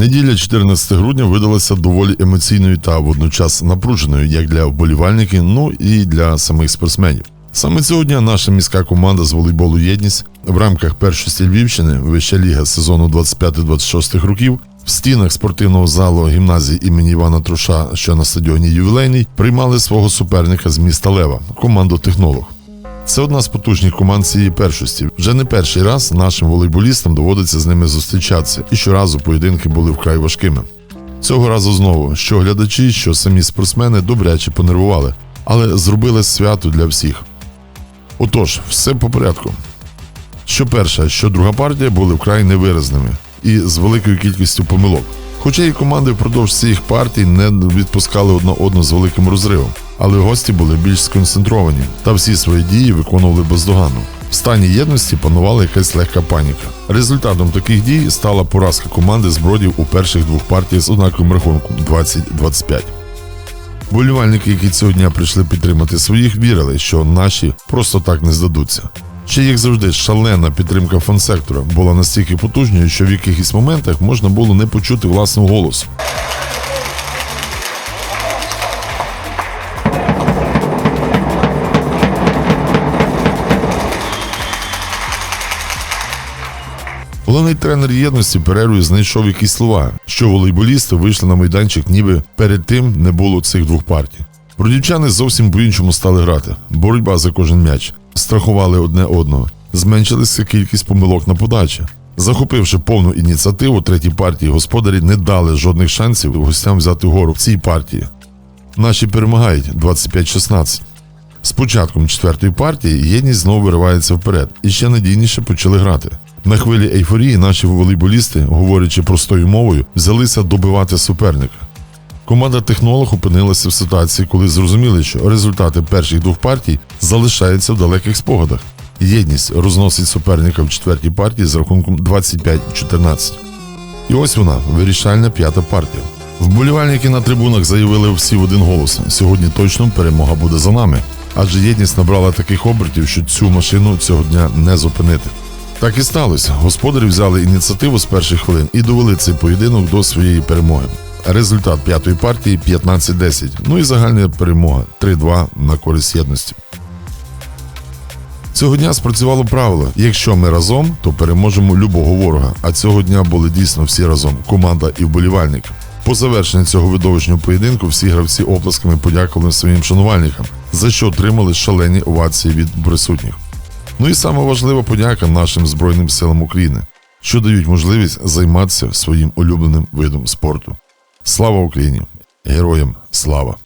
Неділя 14 грудня видалася доволі емоційною та водночас напруженою як для вболівальників, ну і для самих спортсменів. Саме цього дня наша міська команда з волейболу Єдність в рамках першості Львівщини Вища ліга сезону 25-26 років в стінах спортивного залу гімназії імені Івана Труша, що на стадіоні Ювілейний, приймали свого суперника з міста Лева, команду Технолог. Це одна з потужних команд цієї першості. Вже не перший раз нашим волейболістам доводиться з ними зустрічатися, і щоразу поєдинки були вкрай важкими. Цього разу знову, що глядачі, що самі спортсмени добряче понервували, але зробили свято для всіх. Отож, все по порядку. Що перша, що друга партія були вкрай невиразними і з великою кількістю помилок. Хоча і команди впродовж цих партій не відпускали одна одну з великим розривом, але гості були більш сконцентровані та всі свої дії виконували бездоганно. В стані єдності панувала якась легка паніка. Результатом таких дій стала поразка команди збродів у перших двох партіях з однаковим рахунком 20-25. Болівальники, які цього дня прийшли підтримати своїх, вірили, що наші просто так не здадуться. Ще як завжди, шалена підтримка фан-сектора була настільки потужною, що в якихось моментах можна було не почути власного голосу. Головний тренер єдності перервою знайшов якісь слова, що волейболісти вийшли на майданчик, ніби перед тим не було цих двох партій. Бродівчани зовсім по-іншому стали грати. Боротьба за кожен м'яч, страхували одне одного, зменшилася кількість помилок на подачі. Захопивши повну ініціативу третій партії, господарі не дали жодних шансів гостям взяти гору в цій партії. Наші перемагають 25-16. З початком четвертої партії єдність знову виривається вперед і ще надійніше почали грати. На хвилі ейфорії наші волейболісти, говорячи простою мовою, взялися добивати суперника. Команда технолог опинилася в ситуації, коли зрозуміли, що результати перших двох партій залишаються в далеких спогадах. Єдність розносить суперника в четвертій партії з рахунком 25-14. І ось вона вирішальна п'ята партія. Вболівальники на трибунах заявили всі в один голос: сьогодні точно перемога буде за нами. Адже єдність набрала таких обертів, що цю машину цього дня не зупинити. Так і сталося. Господарі взяли ініціативу з перших хвилин і довели цей поєдинок до своєї перемоги. Результат п'ятої партії 15-10. Ну і загальна перемога 3-2 на користь єдності. Цього дня спрацювало правило: якщо ми разом, то переможемо любого ворога. А цього дня були дійсно всі разом команда і вболівальник. По завершенні цього видовищного поєдинку всі гравці оплесками подякували своїм шанувальникам, за що отримали шалені овації від присутніх. Ну і саме важлива подяка нашим Збройним силам України, що дають можливість займатися своїм улюбленим видом спорту. Слава Україні! Героям слава!